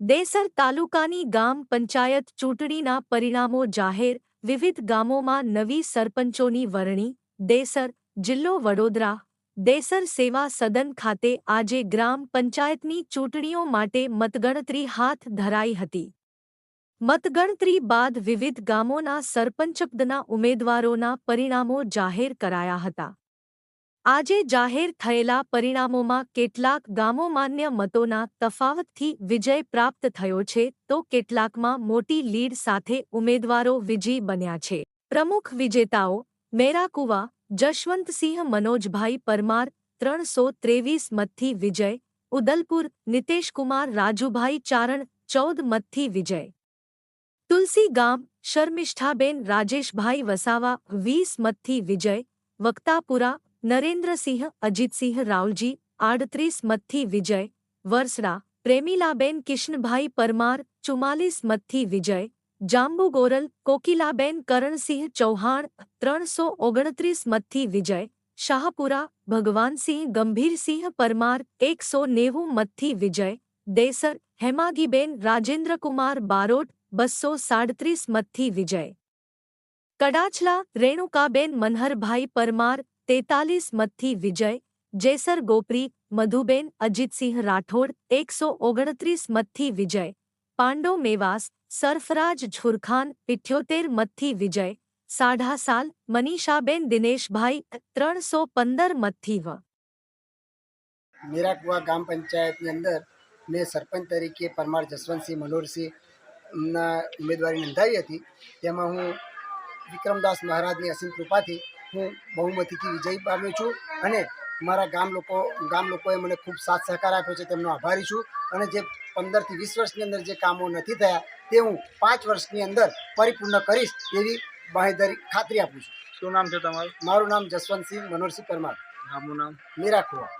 દેસર તાલુકાની ગામ પંચાયત ચૂંટણીના પરિણામો જાહેર, વિવિધ ગામોમાં નવી સરપંચોની વરણી, દેસર જિલ્લો વડોદરા, દેસર સેવા સદન ખાતે આજે ગ્રામ પંચાયતની ચૂંટણીઓ માટે મતગણતરી હાથ ધરાઈ હતી. મતગણતરી બાદ વિવિધ ગામોના સરપંચપદના ઉમેદવારોના પરિણામો જાહેર કરાયા હતા. આજે જાહેર થયેલા પરિણામોમાં કેટલાક ગામો માન્ય મતોના તફાવતથી વિજય પ્રાપ્ત થયો છે, તો કેટલાકમાં મોટી લીડ સાથે ઉમેદવારો વિજયી બન્યા છે. પ્રમુખ વિજેતાઓ મેરાકુવા, જશવંતસિંહ મનોજભાઈ પરમાર, ત્રણસો ત્રેવીસ મતથી વિજય, ઉદલપુર નિતેશકુમાર રાજુભાઈ ચારણ, ચૌદ મતથી વિજય. તુલસી ગામ, શર્મિષ્ઠાબેન રાજેશભાઈ વસાવા, વીસ મતથી વિજય, વક્તાપુરા નરેન્દ્રસિંહ અજીતસિંહ રાવલજી આડત્રીસ મતથી વિજય વરસડા પ્રેમીલાબેન કિશનભાઈ પરમાર ચુમ્માલીસ મતથી વિજય જાંબુગોરલ કોકિલાબેન કરણસિંહ ચૌહાણ ત્રણસો ઓગણત્રીસ મતથી વિજય શાહપુરા ભગવાનસિંહ ગંભીરસિંહ પરમાર એકસો નેવું મતથી વિજય દેસર હેમાગીબેન રાજેન્દ્રકુમાર બારોટ બસો સાડત્રીસ મતથી વિજય કડાચલા રેણુકાબેન મનહરભાઈ પરમાર તેતાલીસ મતથી વિજય જેસર ગોપરી મધુબેન અજીતસિંહ રાઠોડ એકસો ઓગણત્રીસ મતથી વિજય પાંડો મેવાસ સરફરાજ ઝુરખાન ઇઠ્યોતેર મતથી વિજય સાઢા સાલ મનીષાબેન દિનેશભાઈ ત્રણસો પંદર મતથી વ મેરાકુવા ગામ પંચાયતની અંદર મેં સરપંચ તરીકે પરમાર જસવંતસિંહ મનોહરસિંહના ઉમેદવારી નોંધાવી હતી તેમાં હું વિક્રમદાસ મહારાજની અસીમ કૃપાથી હું બહુમતીથી વિજય પામ્યો છું અને મારા ગામ લોકો ગામ લોકોએ મને ખૂબ સાથ સહકાર આપ્યો છે તેમનો આભારી છું. અને જે પંદરથી વીસ વર્ષની અંદર જે કામો નથી થયા તે હું પાંચ વર્ષની અંદર પરિપૂર્ણ કરીશ એવી બાંહેધરી ખાતરી આપું છું. શું નામ છે તમારું? મારું નામ જસવંતસિંહ મનોહરસિંહ પરમાર. ગામનું નામ? મેરાકુવા